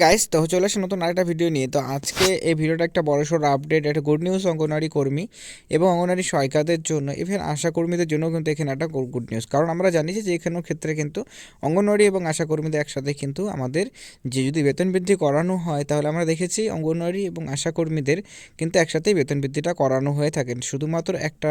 Guys তো চলে আসে নতুন আরেকটা ভিডিও নিয়ে। তো আজকে এই ভিডিওটা একটা বড় সড়ো আপডেট একটা গুড নিউজ অঙ্গনওয়াড়ি কর্মী এবং অঙ্গনওয়াড়ি সহায়িকাদের জন্য ইভেন আশা কর্মীদের জন্য কিন্তু এখানে একটা গুড নিউজ কারণ আমরা জানি যে এখানে ক্ষেত্রে কিন্তু অঙ্গনওয়াড়ি এবং আশা কর্মীদের একসাথে কিন্তু আমাদের যে যদি বেতন বৃদ্ধি করানো হয়, তাহলে আমরা দেখেছি অঙ্গনওয়াড়ি এবং আশা কর্মীদের কিন্তু একসাথেই বেতন বৃদ্ধিটা করানো হয়ে থাকে। শুধুমাত্র একটা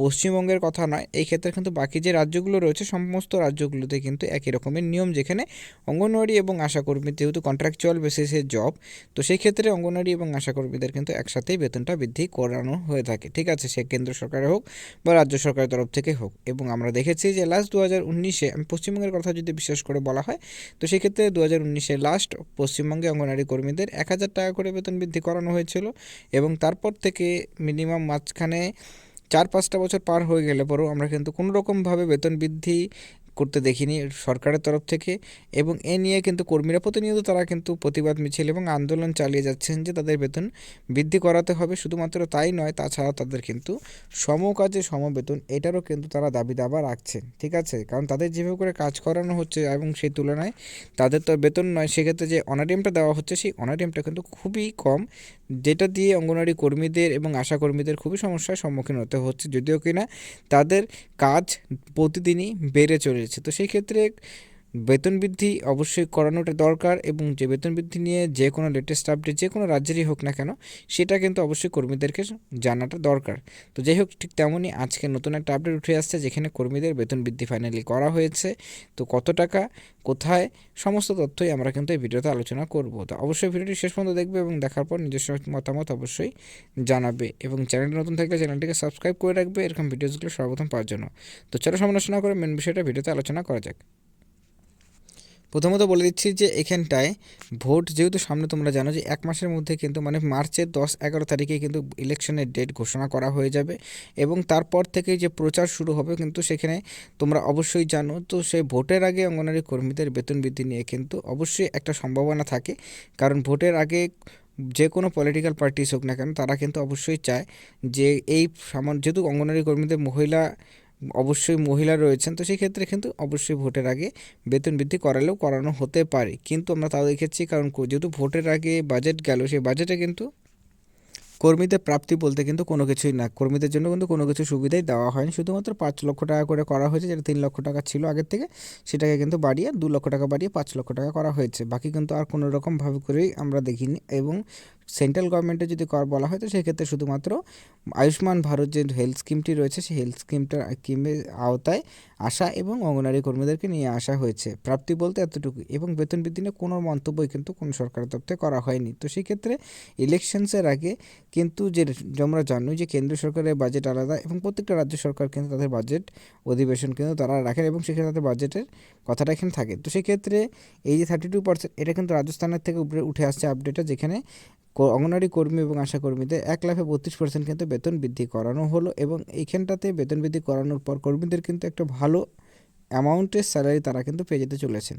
পশ্চিমবঙ্গের কথা নয়, এই ক্ষেত্রে কিন্তু বাকি যে রাজ্যগুলো রয়েছে, সমস্ত রাজ্যগুলোতে কিন্তু একই রকমের নিয়ম, যেখানে অঙ্গনওয়াড়ি এবং আশা কর্মী যেহেতু কন্ট্রাক্ট অ্যাকচুয়াল বেসিসে জব তো সেই ক্ষেত্রে অঙ্গনারী এবং আশাকর্মীদের কিন্তু একসাথেই বেতনটা বৃদ্ধি করানো হয়ে থাকে। ঠিক আছে, সে কেন্দ্র সরকারে হোক বা রাজ্য সরকারের তরফ থেকে হোক। এবং আমরা দেখেছি যে লাস্ট দু হাজার উনিশে পশ্চিমবঙ্গের কথা যদি বিশেষ করে বলা হয়, তো সেক্ষেত্রে দু হাজার উনিশে লাস্ট পশ্চিমবঙ্গে অঙ্গনারী কর্মীদের এক হাজার টাকা করে বেতন বৃদ্ধি করানো হয়েছিল এবং তারপর থেকে মিনিমাম মাঝখানে চার পাঁচটা বছর পার হয়ে গেলে পরেও আমরা কিন্তু কোনো রকমভাবে বেতন বৃদ্ধি করতে দেখিনি সরকারের তরফ থেকে এবং এ নিয়ে কিন্তু কর্মীরা প্রতিনিয়ত তারা কিন্তু প্রতিবাদ, মিছিল এবং আন্দোলন চালিয়ে যাচ্ছেন যে তাদের বেতন বৃদ্ধি করাতে হবে। শুধুমাত্র তাই নয় তাছাড়া তাদের কিন্তু সম কাজে সম বেতন এটারও কিন্তু তারা দাবি দাবা রাখছেন। ঠিক আছে? কারণ তাদের যেভাবে করে কাজ করানো হচ্ছে এবং সেই তুলনায় তাদের তো বেতন নয়, সেক্ষেত্রে যে অনারিয়ামটা দেওয়া হচ্ছে, সেই অনারিয়ামটা কিন্তু খুবই কম, যেটা দিয়ে অঙ্গনওয়াড়ি কর্মীদের এবং আশা কর্মীদের খুবই সমস্যার সম্মুখীন হতে হচ্ছে। যদিও কিনা তাদের কাজ প্রতিদিনই বেড়ে চলেছে। তো সেই ক্ষেত্রে বেতন বৃদ্ধি অবশ্যই করানোটা দরকার এবং যে বেতন বৃদ্ধি নিয়ে যে কোনো লেটেস্ট আপডেট যে কোনো রাজ্যেরই হোক না কেন, সেটা কিন্তু অবশ্যই কর্মীদেরকে জানাটা দরকার। তো যাই হোক, ঠিক তেমনই আজকে নতুন একটা আপডেট উঠে আসছে যেখানে কর্মীদের বেতন বৃদ্ধি ফাইনালি করা হয়েছে। তো কত টাকা, কোথায়, সমস্ত তথ্যই আমরা কিন্তু এই ভিডিওতে আলোচনা করব। তো অবশ্যই ভিডিওটি শেষ পর্যন্ত দেখবে এবং দেখার পর নিজস্ব মতামত অবশ্যই জানাবে এবং চ্যানেলটি নতুন থাকলে চ্যানেলটিকে সাবস্ক্রাইব করে রাখবে এরকম ভিডিওসগুলো সর্বপ্রথম পাওয়ার জন্য। তো চলো সমালোচনা করে মেন বিষয়টা ভিডিওতে আলোচনা করা যাক। প্রথমত বলে দিচ্ছি যে এখানটায় ভোট যেহেতু সামনে তোমরা জানো যে এক মাসের মধ্যে কিন্তু মানে মার্চের দশ এগারো তারিখে কিন্তু ইলেকশনের ডেট ঘোষণা করা হয়ে যাবে এবং তারপর থেকে যে প্রচার শুরু হবে কিন্তু সেখানে তোমরা অবশ্যই জানো। তো সেই ভোটের আগে অঙ্গনারী কর্মীদের বেতন বৃদ্ধি নিয়ে কিন্তু অবশ্যই একটা সম্ভাবনা থাকে। কারণ ভোটের আগে যে কোনো পলিটিক্যাল পার্টিস হোক না কেন তারা কিন্তু অবশ্যই চায় যে এই সামান যেহেতু অঙ্গনারী কর্মীদের মহিলা অবশ্যই মহিলা রয়েছেন, তো সেই ক্ষেত্রে কিন্তু অবশ্যই ভোটের আগে বেতন বৃদ্ধি করালেও করানো হতে পারে। কিন্তু আমরা তাও দেখেছি, কারণ যেহেতু ভোটের আগে বাজেট গেল, সেই বাজেটে কিন্তু কর্মীদের প্রাপ্তি বলতে কিন্তু কোনো কিছুই না। কর্মীদের জন্য কিন্তু কোনো কিছু সুবিধাই দেওয়া হয়নি। শুধুমাত্র পাঁচ লক্ষ টাকা করে করা হয়েছে, যেটা তিন লক্ষ টাকা ছিল আগের থেকে, সেটাকে কিন্তু বাড়িয়ে, দু লক্ষ টাকা বাড়িয়ে পাঁচ লক্ষ টাকা করা হয়েছে। বাকি কিন্তু আর কোনো রকমভাবে করেই আমরা দেখিনি। এবং সেন্ট্রাল গভর্নমেন্টে যদি কর বলা হয়, তো সেক্ষেত্রে শুধুমাত্র আয়ুষ্মান ভারত যে হেলথ স্কিমটি রয়েছে, সেই হেলথ স্কিমটার স্কিমের আওতায় আসা এবং অঙ্গনারী কর্মীদেরকে নিয়ে আসা হয়েছে। প্রাপ্তি বলতে এতটুকু এবং বেতন বৃদ্ধি নিয়ে কোনো মন্তব্যই কিন্তু কোনো সরকারের থেকে করা হয়নি। তো সেই ক্ষেত্রে ইলেকশনসের আগে কিন্তু যে আমরা জানি যে কেন্দ্র সরকারের বাজেট আলাদা এবং প্রত্যেকটা রাজ্য সরকার কিন্তু তাদের বাজেট অধিবেশন কিন্তু তারা রাখেন এবং সেখানে তাদের বাজেটের কথাটা এখানে থাকে। তো সেক্ষেত্রে এই যে থার্টি টু পার্সেন্ট এটা কিন্তু রাজস্থানের থেকে উপরে উঠে আসছে আপডেটটা যেখানে অঙ্গনারী কর্মী এবং আশা কর্মীদের এক লাখে বত্রিশ পার্সেন্ট কিন্তু বেতন বৃদ্ধি করানো হলো এবং এইখানটাতে বেতন বৃদ্ধি করানোর পর কর্মীদের কিন্তু একটা ভালো অ্যামাউন্টের স্যালারি তারা কিন্তু পেয়ে যেতে চলেছেন।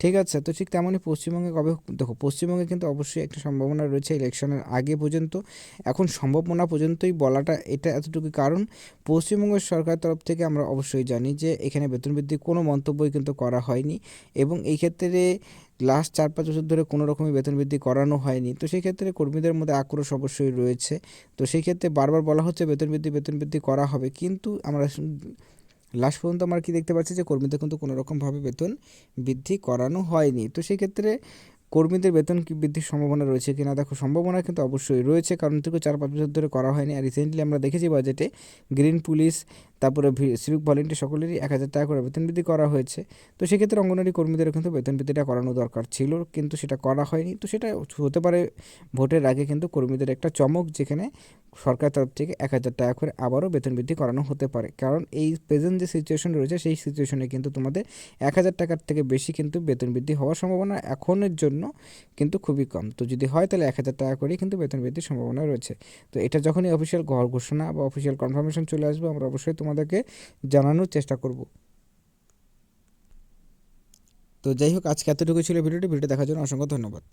ঠিক আছে, তো ঠিক তেমনই পশ্চিমবঙ্গে কবে দেখো, পশ্চিমবঙ্গে কিন্তু অবশ্যই একটা সম্ভাবনা রয়েছে ইলেকশনের আগে পর্যন্ত। এখন সম্ভাবনা পর্যন্তই বলাটা, এটা এতটুকু কারণ। পশ্চিমবঙ্গের সরকার তরফ থেকে আমরা অবশ্যই জানি যে এখানে বেতন বৃদ্ধি কোনো মন্তব্যই কিন্তু করা হয়নি এবং এই ক্ষেত্রে লাস্ট চার পাঁচ বছর ধরে কোনো রকমই বেতন বৃদ্ধি করানো হয়নি। তো সেই ক্ষেত্রে কর্মীদের মধ্যে আক্রোশ অবশ্যই রয়েছে। তো সেই ক্ষেত্রে বারবার বলা হচ্ছে বেতন বৃদ্ধি বেতন বৃদ্ধি করা হবে। কিন্তু আমরা লাস্ট পর্যন্ত আমরা কি দেখতে পাচ্ছি যে কর্মীদের কিন্তু কোনো রকমভাবে বেতন বৃদ্ধি করানো হয়নি। তো সেই ক্ষেত্রে কর্মীদের বেতন কি বৃদ্ধির সম্ভাবনা রয়েছে কিনা? দেখো, সম্ভাবনা কিন্তু অবশ্যই রয়েছে, কারণ থেকে চার পাঁচ বছর ধরে করা হয়নি। আর রিসেন্টলি আমরা দেখেছি বাজেটে গ্রিন পুলিশ তারপরে সিভিক ভলেন্টিয়ার সকলেরই এক হাজার টাকা করে বেতন বৃদ্ধি করা হয়েছে। তো সেক্ষেত্রে অঙ্গনওয়াড়ি কর্মীদেরও কিন্তু বেতন বৃদ্ধিটা করানো দরকার ছিল, কিন্তু সেটা করা হয়নি। তো সেটা হতে পারে, ভোটের আগে কিন্তু কর্মীদের একটা চমক যেখানে সরকার তরফ থেকে এক হাজার টাকা করে আবারও বেতন বৃদ্ধি করানো হতে পারে। কারণ এই প্রেজেন্ট যে সিচুয়েশন রয়েছে, সেই সিচুয়েশনে কিন্তু তোমাদের এক হাজার টাকার থেকে বেশি কিন্তু বেতন বৃদ্ধি হওয়ার সম্ভাবনা এখনের জন্য কিন্তু খুবই কম। তো যদি হয় তাহলে এক হাজার টাকা করেই কিন্তু বেতন বৃদ্ধির সম্ভাবনা রয়েছে। তো এটা যখনই অফিসিয়াল ঘর ঘোষণা বা অফিসিয়াল কনফার্মেশন চলে আসবে, আমরা অবশ্যই তোমাদেরকে জানানোর চেষ্টা করব। তো যাই হোক, আজকে এতটুকু ছিল ভিডিওটি। ভিডিও দেখার জন্য অসংখ্য ধন্যবাদ।